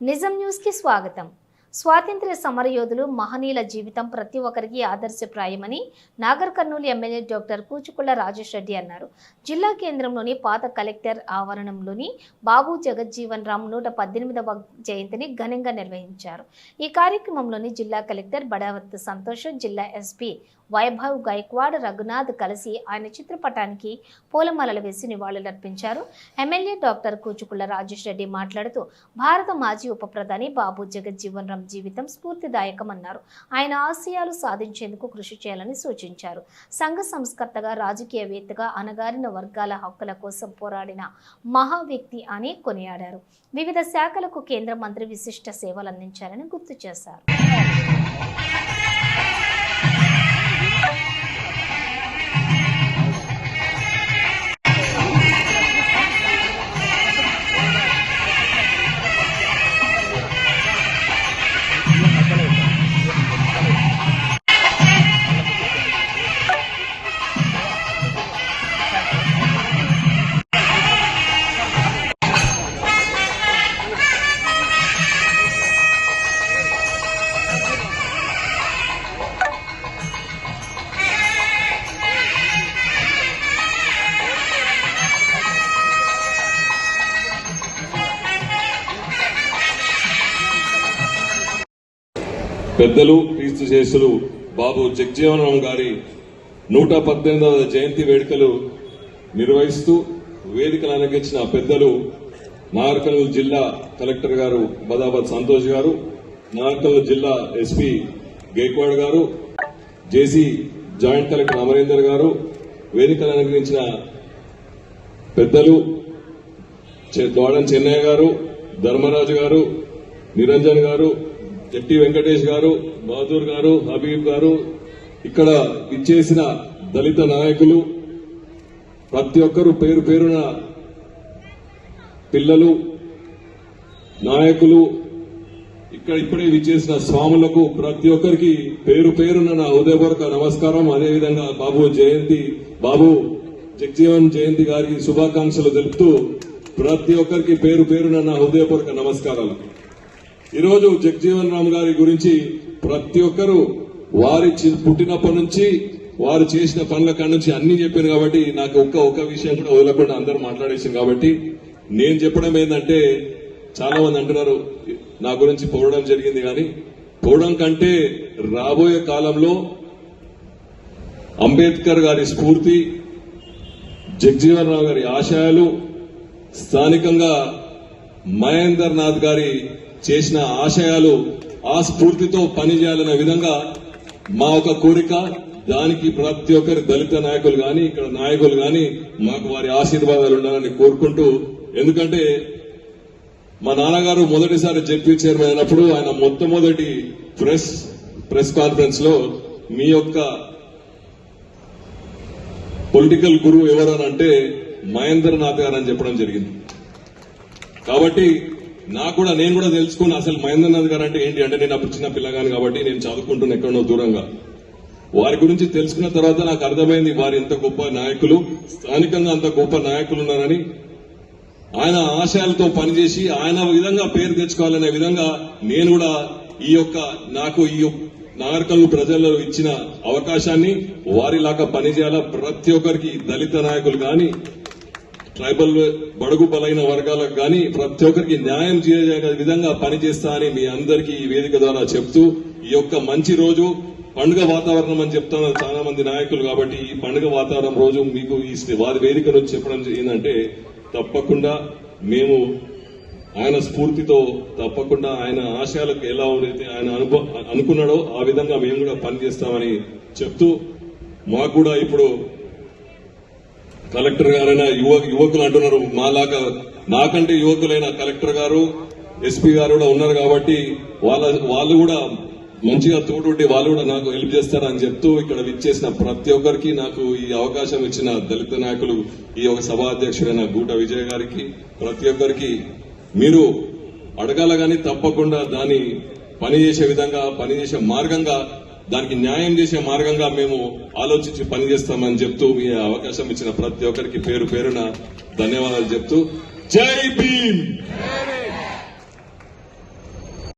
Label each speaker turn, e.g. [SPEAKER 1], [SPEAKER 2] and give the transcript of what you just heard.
[SPEAKER 1] నిజం న్యూస్కి స్వాగతం. స్వాతంత్ర్య సమరయోధులు మహనీయుల జీవితం ప్రతి ఒక్కరికి ఆదర్శప్రాయమని నాగర్ కర్నూలు ఎమ్మెల్యే డాక్టర్ కూచుకుళ్ళ రాజేష్ రెడ్డి అన్నారు. జిల్లా కేంద్రంలోని పాత కలెక్టర్ ఆవరణంలోని బాబు జగజ్జీవన్ రామ్ నూట పద్దెనిమిదవ జయంతిని ఘనంగా నిర్వహించారు. ఈ కార్యక్రమంలోని జిల్లా కలెక్టర్ బడావత్ సంతోష్ జిల్లా ఎస్పీ వైభవ్ గైక్వాడ్ రఘునాథ్ కలిసి ఆయన చిత్రపటానికి పూలమాలలు వేసి నివాళులర్పించారు ఎమ్మెల్యే డాక్టర్ కూచుకుళ్ళ రాజేష్ రెడ్డి మాట్లాడుతూ భారత మాజీ ఉప ప్రధాని బాబు జగజ్జీవన్ రామ్ జీవితం స్ఫూర్తిదాయకమన్నారు. ఆయన ఆశయాలు సాధించేందుకు కృషి చేయాలని సూచించారు. సంఘ సంస్కర్తగా రాజకీయవేత్తగా అణగారిన వర్గాల హక్కుల కోసం పోరాడిన మహా వ్యక్తి అని కొనియాడారు. వివిధ శాఖలకు కేంద్ర మంత్రి విశిష్ట సేవలు అందించారని గుర్తు చేశారు.
[SPEAKER 2] పెద్దలు క్రీస్తు శేషులు బాబు జగ్జీవనరావు గారి నూట పద్దెనిమిదవ జయంతి వేడుకలు నిర్వహిస్తూ వేదికలు అలంకరించిన పెద్దలు నాగర్కర్నూలు జిల్లా కలెక్టర్ గారు బదాబాద్ సంతోష్ గారు నాగర్కర్నూలు జిల్లా ఎస్పీ గేక్వాడ్ గారు జేసీ జాయింట్ కలెక్టర్ అమరేందర్ గారు వేదికలు అలంకరించిన పెద్దలు చె- చెన్నయ్య గారు ధర్మరాజు గారు నిరంజన్ గారు జట్టి వెంకటేష్ గారు బహదూర్ గారు హబీబ్ గారు ఇక్కడ ఇచ్చేసిన దళిత నాయకులు ప్రతి ఒక్కరు పేరు పేరున పిల్లలు నాయకులు ఇక్కడ ఇప్పుడే విచ్చేసిన స్వాములకు ప్రతి ఒక్కరికి పేరు పేరున నా హృదయపూర్వక నమస్కారం. అదేవిధంగా బాబు జయంతి బాబు జగ్జీవన్ జయంతి గారికి శుభాకాంక్షలు తెలుపుతూ ప్రతి ఒక్కరికి పేరు పేరున నా హృదయపూర్వక నమస్కారాలు. ఈరోజు జగ్జీవన్ రామ్ గారి గురించి ప్రతి ఒక్కరూ వారి పుట్టినప్పటి నుంచి వారు చేసిన పనుల కాడ నుంచి అన్ని చెప్పాను కాబట్టి నాకు ఒక్క ఒక్క విషయం కూడా వదలకుండా అందరూ మాట్లాడేసింది కాబట్టి నేను చెప్పడం ఏంటంటే చాలా మంది అంటున్నారు నా గురించి పోవడం జరిగింది కానీ పోవడం కంటే రాబోయే కాలంలో అంబేద్కర్ గారి స్ఫూర్తి జగ్జీవన్ రావు గారి ఆశయాలు స్థానికంగా మహేందర్ నాథ్ గారి చేసిన ఆశయాలు ఆ స్ఫూర్తితో పనిచేయాలన్న విధంగా మా ఒక కోరిక దానికి ప్రతి ఒక్కరి దళిత నాయకులు గాని ఇక్కడ నాయకులు గాని మాకు వారి ఆశీర్వాదాలు ఉండాలని కోరుకుంటూ ఎందుకంటే మా నాన్నగారు మొదటిసారి జెడ్పీ చైర్మన్ అయినప్పుడు ఆయన మొట్టమొదటి ప్రెస్ ప్రెస్ కాన్ఫరెన్స్లో మీ యొక్క పొలిటికల్ గురువు ఎవరు అని అంటే మహేంద్రనాథ్ గారు అని చెప్పడం జరిగింది. కాబట్టి నాకు కూడా నేను కూడా తెలుసుకున్నా అసలు మహేంద్రనాథ్ గారు అంటే ఏంటి? అంటే నేను అప్పుడు చిన్న పిల్లగాని కాబట్టి నేను చదువుకుంటున్నా ఎక్కడో దూరంగా. వారి గురించి తెలుసుకున్న తర్వాత నాకు అర్థమైంది వారు ఎంత గొప్ప నాయకులు స్థానికంగా అంత గొప్ప నాయకులు ఉన్నారని. ఆయన ఆశయాలతో పనిచేసి ఆయన విధంగా పేరు తెచ్చుకోవాలనే విధంగా నేను కూడా ఈ యొక్క నాకు ఈ నాగరికలు ప్రజల్లో ఇచ్చిన అవకాశాన్ని వారిలాగా పనిచేయాలా? ప్రతి ఒక్కరికి దళిత నాయకులు కానీ ట్రైబల్ బడుగు బలైన వర్గాలకు కానీ ప్రతి ఒక్కరికి న్యాయం చేయగల విధంగా పనిచేస్తా అని మీ అందరికీ ఈ వేదిక ద్వారా చెప్తూ ఈ యొక్క మంచి రోజు పండుగ వాతావరణం అని చెప్తున్నారు చాలా మంది నాయకులు కాబట్టి ఈ పండుగ వాతావరణం రోజు మీకు ఈ వారి వేదిక నుంచి చెప్పడం ఏంటంటే తప్పకుండా మేము ఆయన స్ఫూర్తితో తప్పకుండా ఆయన ఆశయాలకు ఎలా ఉండైతే ఆయన అనుభవ అనుకున్నాడో ఆ విధంగా మేము కూడా పనిచేస్తామని చెప్తూ మాకు కూడా ఇప్పుడు కలెక్టర్ గారైనా యువ యువకులు అంటున్నారు. మాలాగా నాకంటే యువకులైన కలెక్టర్ గారు ఎస్పీ గారు కూడా ఉన్నారు కాబట్టి వాళ్ళ వాళ్ళు కూడా మంచిగా తోడుండి వాళ్ళు కూడా నాకు హెల్ప్ చేస్తారని చెప్తూ ఇక్కడ విచ్చేసిన ప్రతి ఒక్కరికి నాకు ఈ అవకాశం ఇచ్చిన దళిత నాయకులు ఈ ఒక సభా అధ్యక్షుడైన గూట విజయ్ గారికి ప్రతి ఒక్కరికి మీరు అడగాల గాని తప్పకుండా దాన్ని పనిచేసే విధంగా పనిచేసే మార్గంగా దానికి న్యాయం చేసే మార్గంగా మేము ఆలోచించి పనిచేస్తామని చెప్తూ మీ అవకాశం ఇచ్చిన ప్రతి ఒక్కరికి పేరు పేరున ధన్యవాదాలు చెప్తూ జై భీమ్!